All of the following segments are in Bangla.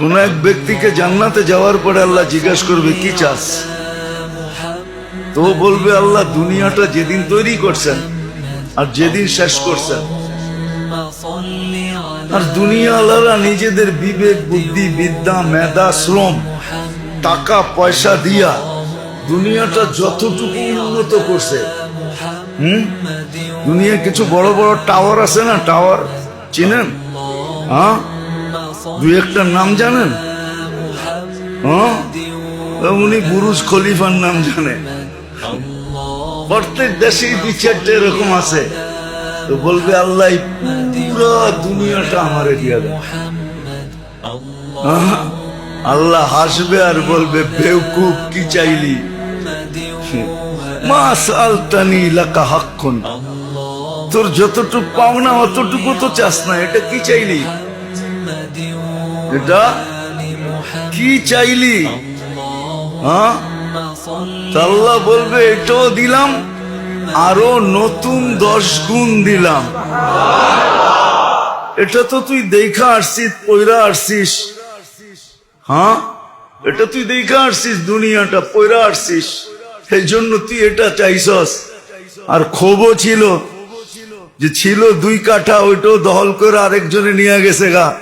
কোন এক ব্যক্তিকে জান্নাতে যাওয়ার পরে আল্লাহ জিজ্ঞাসা করবে, কি চাস? তো বলবে, আল্লাহ দুনিয়াটা যেদিন তৈরি করছেন আর যেদিন শেষ করছেন, আর দুনিয়া আল্লাহরা নিজেদের বিবেক, বুদ্ধি, বিদ্যা, মেধা, শ্রম, টাকা, পয়সা দিয়া দুনিয়াটা যতটুকু উন্নত করছে, হুম? দুনিয়া কিছু বড় বড় টাওয়ার আছে না? টাওয়ার চিনেন? হ্যাঁ দুই একটা নাম জানেন? হ্যাঁ? উনি বুরুজ খলিফার নাম জানে। প্রত্যেক দেশেই দুই চারটে এরকম আছে। তো বলবে, আল্লাহ, পুরো দুনিয়াটা আমারে দিয়া দেয় আল্লাহ হাসবে আর বলবে বেউকুব কি চাইলি? মা সালতানি লাকা হাক্কুন। তোর যতটুকু পাওনা, অতটুকু তো চাস না, এটা কি চাইলি? এটা কি চাইলি? হ্যাঁ? আল্লাহ বলবে এটাও দিলাম আরও নতুন দশ গুণ দিলাম। এটা তো তুই দেখা আসছিস পয়রা আসছিস। হ্যাঁ? এটা তুই দেখা আসছিস দুনিয়াটা পয়রা আসছিস। সেই জন্য তুই এটা চাইছস। আর ক্ষোভও ছিল যে ছিল দুই কাঠা ওইটাও দখল করে আরেকজনে নিয়ে গেছে গা।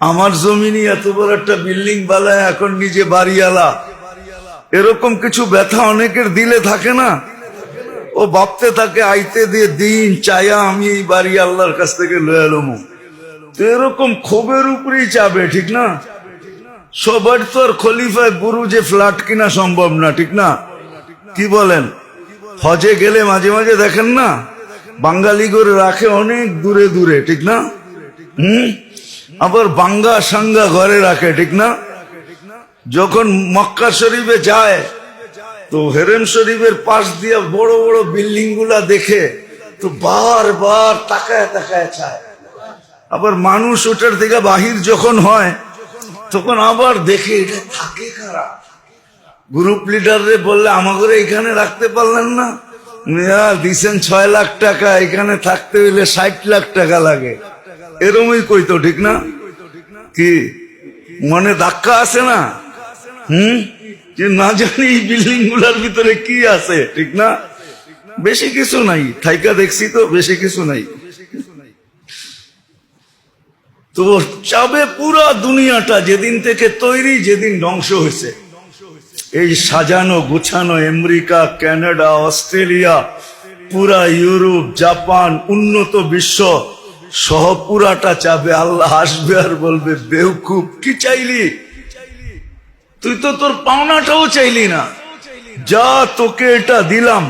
আমার জমিনি এত বড় একটা বিল্ডিং বালায় এখন নিজে বাড়িওয়ালা। এরকম কিছু ব্যথা অনেকের দিলে থাকে না। ও ভাবতে থাকে, আইতে দিয়ে দিন চায়া আমি এই বাড়ি আল্লাহর কাছ থেকে লয়ে এলাম তো এরকম ক্ষোভের উপরেই চাবে, ঠিক না? সবার তো আর খলিফায় গুরু বুরুজে ফ্ল্যাট কিনা সম্ভব না, ঠিক না? কি বলেন? হজে গেলে মাঝে মাঝে দেখেন না? বাঙালি করে রাখে অনেক দূরে দূরে, ঠিক না? হুম? আবার বাঙ্গা সাঙ্গা ঘরে রাখে, ঠিক না? যখন মক্কা শরীফে যায়, তো হেরেম শরীফের পাশ দিয়ে বড় বড় বিল্ডিংগুলা দেখে, তো বারবার তাকায় তাকায় চায়। আবার মানুষ ওটার থেকে বাহির যখন হয়, তখন আবার দেখে এটা থাকে কারা? গ্রুপ লিডাররে বললে আমাকে এখানে রাখতে পারলেন না, দিছেন ছয় লাখ টাকা, এখানে থাকতে হইলে ষাট লাখ টাকা লাগে। এরমই কইতো, ঠিক না? কি? মনে ধাক্কা আছে না? হুম? যে না জানি এই বিল্ডিংগুলার ভিতরে কি আছে, ঠিক না? বেশি কিছু নাই, থাইকা দেখছি তো, বেশি কিছু নাই। তো চাবে পুরা দুনিয়াটা যেদিন থেকে তৈরি, যেদিন ধ্বংস হয়েছে। এই সাজানো, গুছানো আমেরিকা কানাডা অস্ট্রেলিয়া, পুরা ইউরোপ, জাপান, উন্নত বিশ্ব সহ পুরাটা চাবে আল্লাহ আসবে আর বলবে বেউকুব কি চাইলি? তুই তো তোর পাওনাটাও চাইলি না। যা তোকে এটা দিলাম,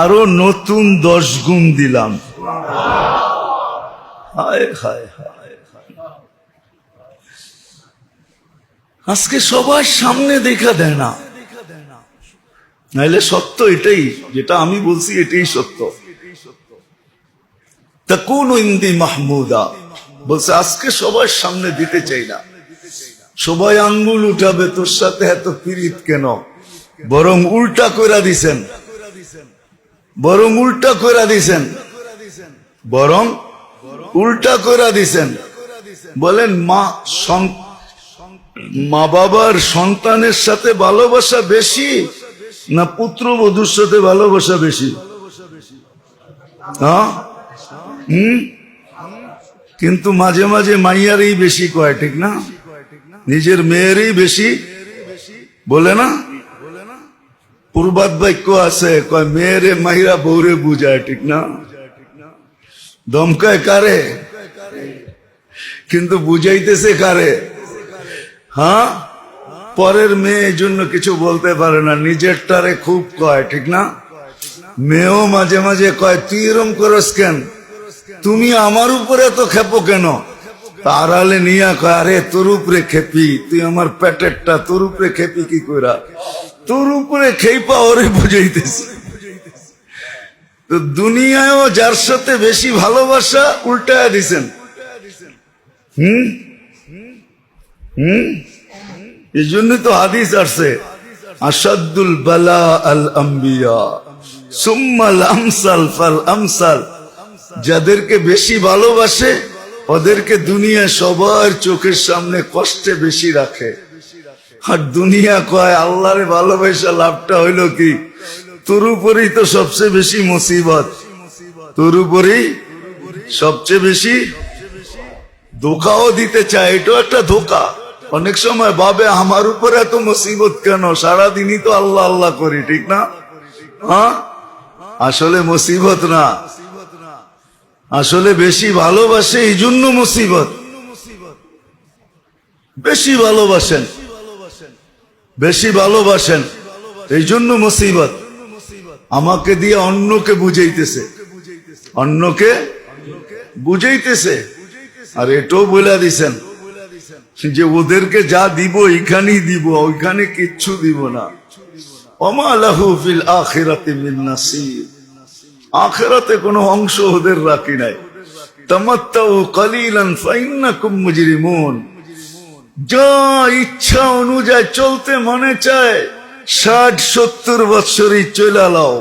আরও নতুন দশ গুণ দিলাম। হায় হায় হায়। আজকে সবার সামনে দেখা দেয় না। নাইলে সত্য এটাই, যেটা আমি বলছি এটাই সত্য। তা কোন ইন্দি মাহমুদা। বলছে, আজকে সবার সামনে দিতে চাই না। সবাই আঙ্গুল উঠাবে, তোর সাথে এত পিরিত কেন? বরং উল্টা কইরা দিছেন। বরং উল্টা কইরা দিছেন। বরং উল্টা কইরা দিছেন। বলেন, মা মা বাবার সন্তানের সাথে ভালোবাসা বেশি না পুত্র বধূর সাথে ভালোবাসা বেশি? হ্যাঁ? হুম? কিন্তু মাঝে মাঝে মাইয়ারই বেশি কয়, ঠিক না? নিজের মেয়েরই বেশি? বলে না? পূর্বাদ বাক্য আছে, কয়, মেয়েরে মাইরা বৌরে বুঝায় ঠিক না? দমকায় কারে? কিন্তু বুঝাইতেছে কারে? হ্যাঁ? পরের মেয়ে এই জন্য কিছু বলতে পারে না, নিজেরটারে খুব কয়, ঠিক না? মেয়েও মাঝে মাঝে কয়, তুই এরম করস কেন? তুমি আমার উপরে এত খেপো কেন? তার আলে নিয়া কয়, আরে, তোর উপরে খেপি, তুই আমার পেটেরটা, তোর উপরে খেপি কি কইরা? তোর উপরে খেপা ওরে বুঝাইতেছি। তো দুনিয়ায়ও যার সাথে বেশি ভালোবাসা উল্টায় দিছেন। হুম? হুম? এই জন্য তো হাদিস আসছে আসাদুল বালা আল আম্বিয়া, সুম্মাল আমসাল ফাল আমসাল। যাদেরকে বেশি ভালোবাসে, ওদেরকে দুনিয়া সবার চোখের সামনে কষ্টে বেশি রাখে। আর দুনিয়া কয়, আল্লাহরে ভালোবাসা লাভটা হইল কি? তোর উপরেই তো সবচেয়ে বেশি মুসিবত। তোর উপরেই সবচেয়ে বেশি ধোকাও দিতে চায়। এটাও একটা ধোকা। অনেক সময় ভাবে, আমার উপরে এত মুসিবত কেন? সারাদিনই তো আল্লাহ আল্লাহ করি। ঠিক না? হ্যাঁ? আসলে মুসিবত না। আসলে বেশি ভালোবাসে এই জন্য মুসিবত। বেশি ভালোবাসেন। বেশি ভালোবাসেন। এই জন্য মুসিবত। আমাকে দিয়ে অন্যকে বুঝাইতেছে। অন্যকে বুঝাইতেছে। আর এটাও বলে দিছেন। যে ওদেরকে যা দিব এখানেই দিব, ওইখানে কিচ্ছু দিব না। ওমা লাহু ফিল আখিরাতি মিন আখিরাতে কোনো অংশ ওদের রাখি নাই। যা ইচ্ছা অনুযায়ী চলতে মনে চায়, ষাট সত্তর বৎসরই চলে লাও